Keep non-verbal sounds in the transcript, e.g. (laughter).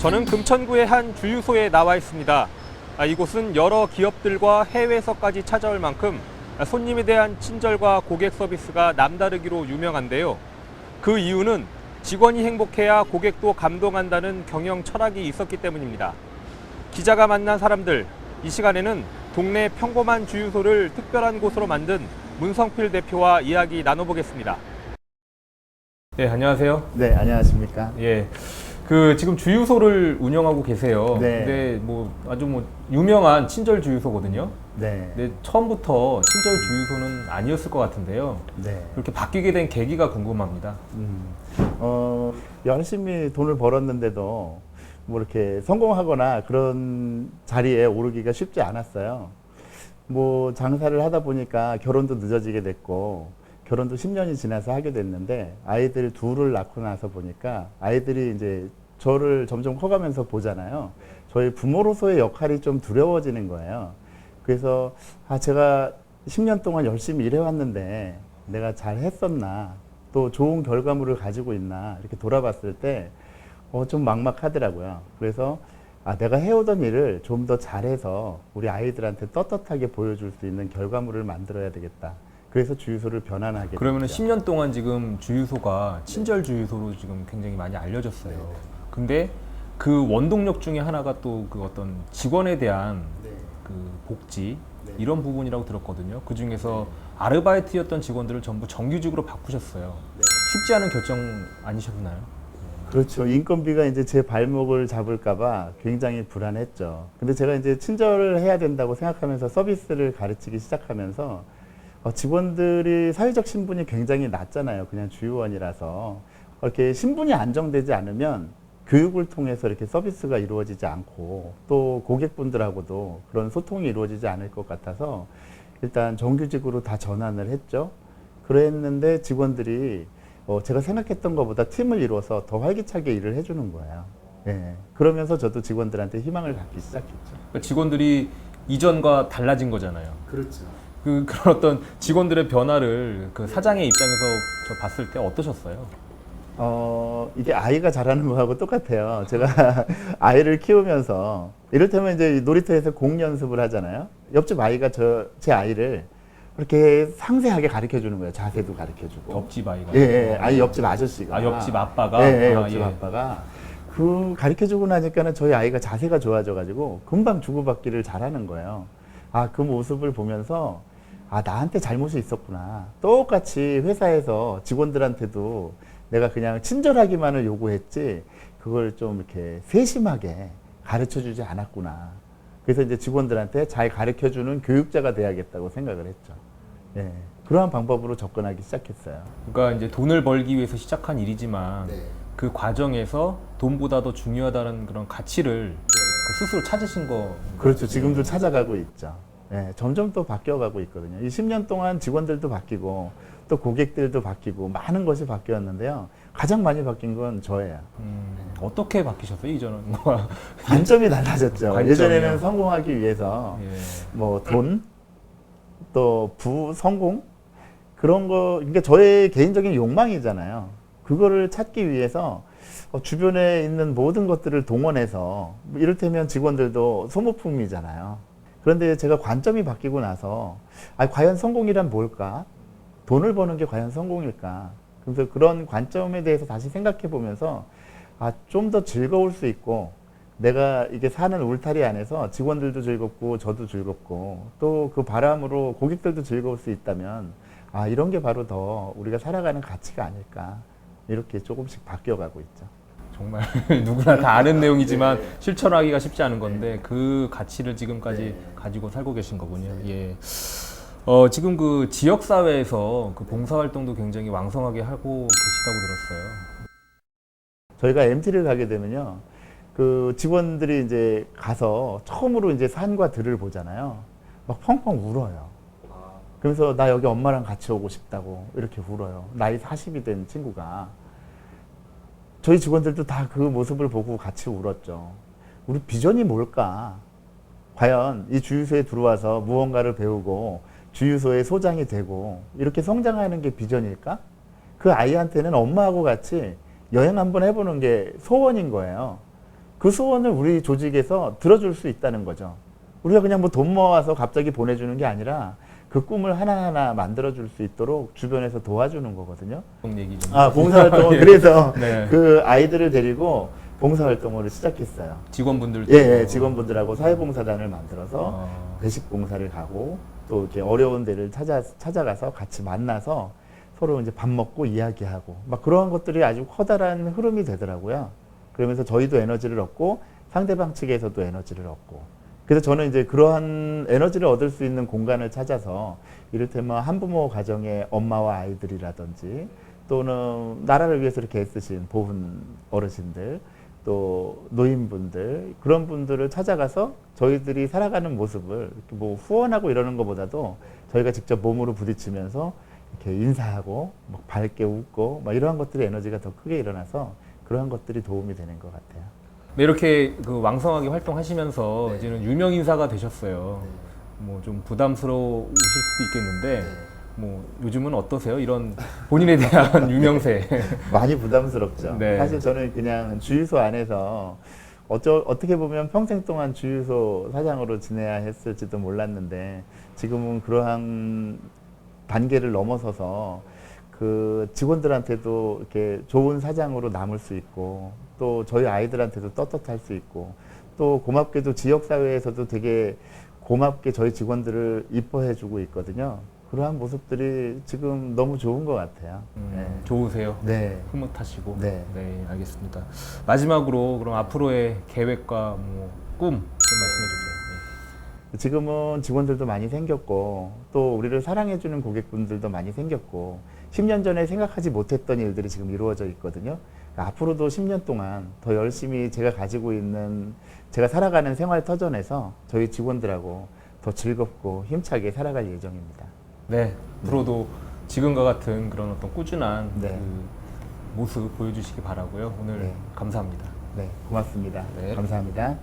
저는 금천구의 한 주유소에 나와 있습니다. 아, 이곳은 여러 기업들과 해외에서까지 찾아올 만큼 손님에 대한 친절과 고객 서비스가 남다르기로 유명한데요. 그 이유는 직원이 행복해야 고객도 감동한다는 경영 철학이 있었기 때문입니다. 기자가 만난 사람들, 이 시간에는 동네 평범한 주유소를 특별한 곳으로 만든 문성필 대표와 이야기 나눠보겠습니다. 네, 안녕하세요. 네, 안녕하십니까. 예. 그 지금 주유소를 운영하고 계세요. 네. 근데 뭐 아주 뭐 유명한 친절 주유소거든요. 네. 근데 처음부터 친절 주유소는 아니었을 것 같은데요. 네. 그렇게 바뀌게 된 계기가 궁금합니다. 음, 어, 열심히 돈을 벌었는데도 뭐 이렇게 성공하거나 그런 자리에 오르기가 쉽지 않았어요. 뭐 장사를 하다 보니까 결혼도 늦어지게 됐고 결혼도 10년이 지나서 하게 됐는데 아이들 둘을 낳고 나서 보니까 아이들이 이제 저를 점점 커가면서 보잖아요. 저희 부모로서의 역할이 좀 두려워지는 거예요. 그래서 아 제가 10년 동안 열심히 일해왔는데 내가 잘 했었나 또 좋은 결과물을 가지고 있나 이렇게 돌아봤을 때 어, 좀 막막하더라고요. 그래서 아, 내가 해오던 일을 좀 더 잘해서 우리 아이들한테 떳떳하게 보여줄 수 있는 결과물을 만들어야 되겠다. 그래서 주유소를 변환하게 그러면 됐죠. 10년 동안 지금 주유소가 친절 주유소로 지금 굉장히 많이 알려졌어요. 근데 그 원동력 중에 하나가 또 그 어떤 직원에 대한 네. 그 복지 네. 이런 부분이라고 들었거든요. 그 중에서 아르바이트였던 직원들을 전부 정규직으로 바꾸셨어요. 네. 쉽지 않은 결정 아니셨나요? 그렇죠. 인건비가 이제 제 발목을 잡을까봐 굉장히 불안했죠. 근데 제가 이제 친절을 해야 된다고 생각하면서 서비스를 가르치기 시작하면서 어, 직원들이 사회적 신분이 굉장히 낮잖아요. 그냥 주유원이라서. 이렇게 신분이 안정되지 않으면 교육을 통해서 이렇게 서비스가 이루어지지 않고 또 고객분들하고도 그런 소통이 이루어지지 않을 것 같아서 일단 정규직으로 다 전환을 했죠. 그랬는데 직원들이 어, 제가 생각했던 것보다 팀을 이루어서 더 활기차게 일을 해주는 거예요. 예. 그러면서 저도 직원들한테 희망을 갖기 시작했죠. 그러니까 직원들이 이전과 달라진 거잖아요. 그렇죠. 그 그런 어떤 직원들의 변화를 그 사장의 입장에서 저 봤을 때 어떠셨어요? 어, 이게 아이가 잘하는 거하고 똑같아요. 제가 (laughs) 아이를 키우면서 이를테면 이제 놀이터에서 공 연습을 하잖아요. 옆집 아이가 저, 제 아이를 이렇게 상세하게 가르쳐 주는 거예요. 자세도 가르쳐 주고. 옆집 아이가. 예, 예. 아니 옆집 아저씨가. 아, 옆집 아빠가? 예, 예, 아, 옆집 예. 아빠가. 그 가르쳐 주고 나니까는 저희 아이가 자세가 좋아져 가지고 금방 주고받기를 잘하는 거예요. 아, 그 모습을 보면서 아, 나한테 잘못이 있었구나. 똑같이 회사에서 직원들한테도 내가 그냥 친절하기만을 요구했지 그걸 좀 이렇게 세심하게 가르쳐 주지 않았구나. 그래서 이제 직원들한테 잘 가르쳐 주는 교육자가 돼야겠다고 생각을 했죠. 예. 그러한 방법으로 접근하기 시작했어요. 그러니까 이제 돈을 벌기 위해서 시작한 일이지만 네. 그 과정에서 돈보다 더 중요하다는 그런 가치를 그 스스로 찾으신 거. 그렇죠. 지금도 찾아가고 있죠. 예, 점점 또 바뀌어가고 있거든요. 이 10년 동안 직원들도 바뀌고 또 고객들도 바뀌고 많은 것이 바뀌었는데요. 가장 많이 바뀐 건 저예요. 음, 어떻게 바뀌셨어요 이전은? 뭐, (laughs) 관점이 달라졌죠. 관점이요? 예전에는 성공하기 위해서 예. 뭐 돈, 또 부, 성공 그런 거 그러니까 저의 개인적인 욕망이잖아요. 그거를 찾기 위해서 어, 주변에 있는 모든 것들을 동원해서 뭐 이를테면 직원들도 소모품이잖아요. 그런데 제가 관점이 바뀌고 나서 아, 과연 성공이란 뭘까? 돈을 버는 게 과연 성공일까? 그래서 그런 관점에 대해서 다시 생각해 보면서 아, 좀 더 즐거울 수 있고 내가 이게 사는 울타리 안에서 직원들도 즐겁고 저도 즐겁고 또 그 바람으로 고객들도 즐거울 수 있다면 아, 이런 게 바로 더 우리가 살아가는 가치가 아닐까. 이렇게 조금씩 바뀌어가고 있죠. 정말 (laughs) 누구나 다 아는 내용이지만 실천하기가 쉽지 않은 건데 그 가치를 지금까지 네. 가지고 살고 계신 거군요. 예. 어, 지금 그 지역 사회에서 그 봉사 활동도 굉장히 왕성하게 하고 계시다고 들었어요. 저희가 MT를 가게 되면요. 그 직원들이 이제 가서 처음으로 이제 산과 들을 보잖아요. 막 펑펑 울어요. 그래서 나 여기 엄마랑 같이 오고 싶다고 이렇게 울어요. 나이 40이 된 친구가. 저희 직원들도 다 그 모습을 보고 같이 울었죠. 우리 비전이 뭘까? 과연 이 주유소에 들어와서 무언가를 배우고 주유소의 소장이 되고 이렇게 성장하는 게 비전일까? 그 아이한테는 엄마하고 같이 여행 한번 해보는 게 소원인 거예요. 그 소원을 우리 조직에서 들어줄 수 있다는 거죠. 우리가 그냥 뭐 돈 모아서 갑자기 보내주는 게 아니라 그 꿈을 하나하나 만들어줄 수 있도록 주변에서 도와주는 거거든요. 얘기 좀. 아, 봉사활동을 (laughs) 그래서 네. 그 아이들을 데리고 봉사활동을 시작했어요. 직원분들도. 예, 예, 직원분들하고 사회봉사단을 만들어서 어. 배식 봉사를 가고 또 이렇게 어려운 데를 찾아 찾아가서 같이 만나서 서로 이제 밥 먹고 이야기하고 막 그러한 것들이 아주 커다란 흐름이 되더라고요. 그러면서 저희도 에너지를 얻고 상대방 측에서도 에너지를 얻고 그래서 저는 이제 그러한 에너지를 얻을 수 있는 공간을 찾아서 이를테면 한부모 가정의 엄마와 아이들이라든지 또는 나라를 위해서 이렇게 애쓰신 보훈 어르신들 또 노인분들 그런 분들을 찾아가서 저희들이 살아가는 모습을 뭐 후원하고 이러는 것보다도 저희가 직접 몸으로 부딪히면서 이렇게 인사하고 막 밝게 웃고 막 이러한 것들이 에너지가 더 크게 일어나서 그러한 것들이 도움이 되는 것 같아요. 네, 이렇게 그 왕성하게 활동하시면서 이제는 유명 인사가 되셨어요. 뭐좀 부담스러우실 수도 있겠는데 뭐 요즘은 어떠세요? 이런 본인에 대한 (laughs) 유명세. 많이 부담스럽죠. 네. 사실 저는 그냥 주유소 안에서 어쩌, 어떻게 보면 평생 동안 주유소 사장으로 지내야 했을지도 몰랐는데 지금은 그러한 단계를 넘어서서 그 직원들한테도 이렇게 좋은 사장으로 남을 수 있고 또 저희 아이들한테도 떳떳할 수 있고 또 고맙게도 지역사회에서도 되게 고맙게 저희 직원들을 이뻐해 주고 있거든요. 그러한 모습들이 지금 너무 좋은 것 같아요. 음, 좋으세요. 네. 흐뭇하시고. 네. 알겠습니다. 마지막으로 그럼 앞으로의 계획과 뭐 꿈 좀 말씀해 주세요. 지금은 직원들도 많이 생겼고 또 우리를 사랑해주는 고객분들도 많이 생겼고 10년 전에 생각하지 못했던 일들이 지금 이루어져 있거든요. 그러니까 앞으로도 10년 동안 더 열심히 제가 가지고 있는 제가 살아가는 생활 터전에서 저희 직원들하고 더 즐겁고 힘차게 살아갈 예정입니다. 네. 앞으로도 지금과 같은 그런 어떤 꾸준한 네. 그 모습 보여주시기 바라고요. 오늘 네. 감사합니다. 네, 고맙습니다. 네. 감사합니다.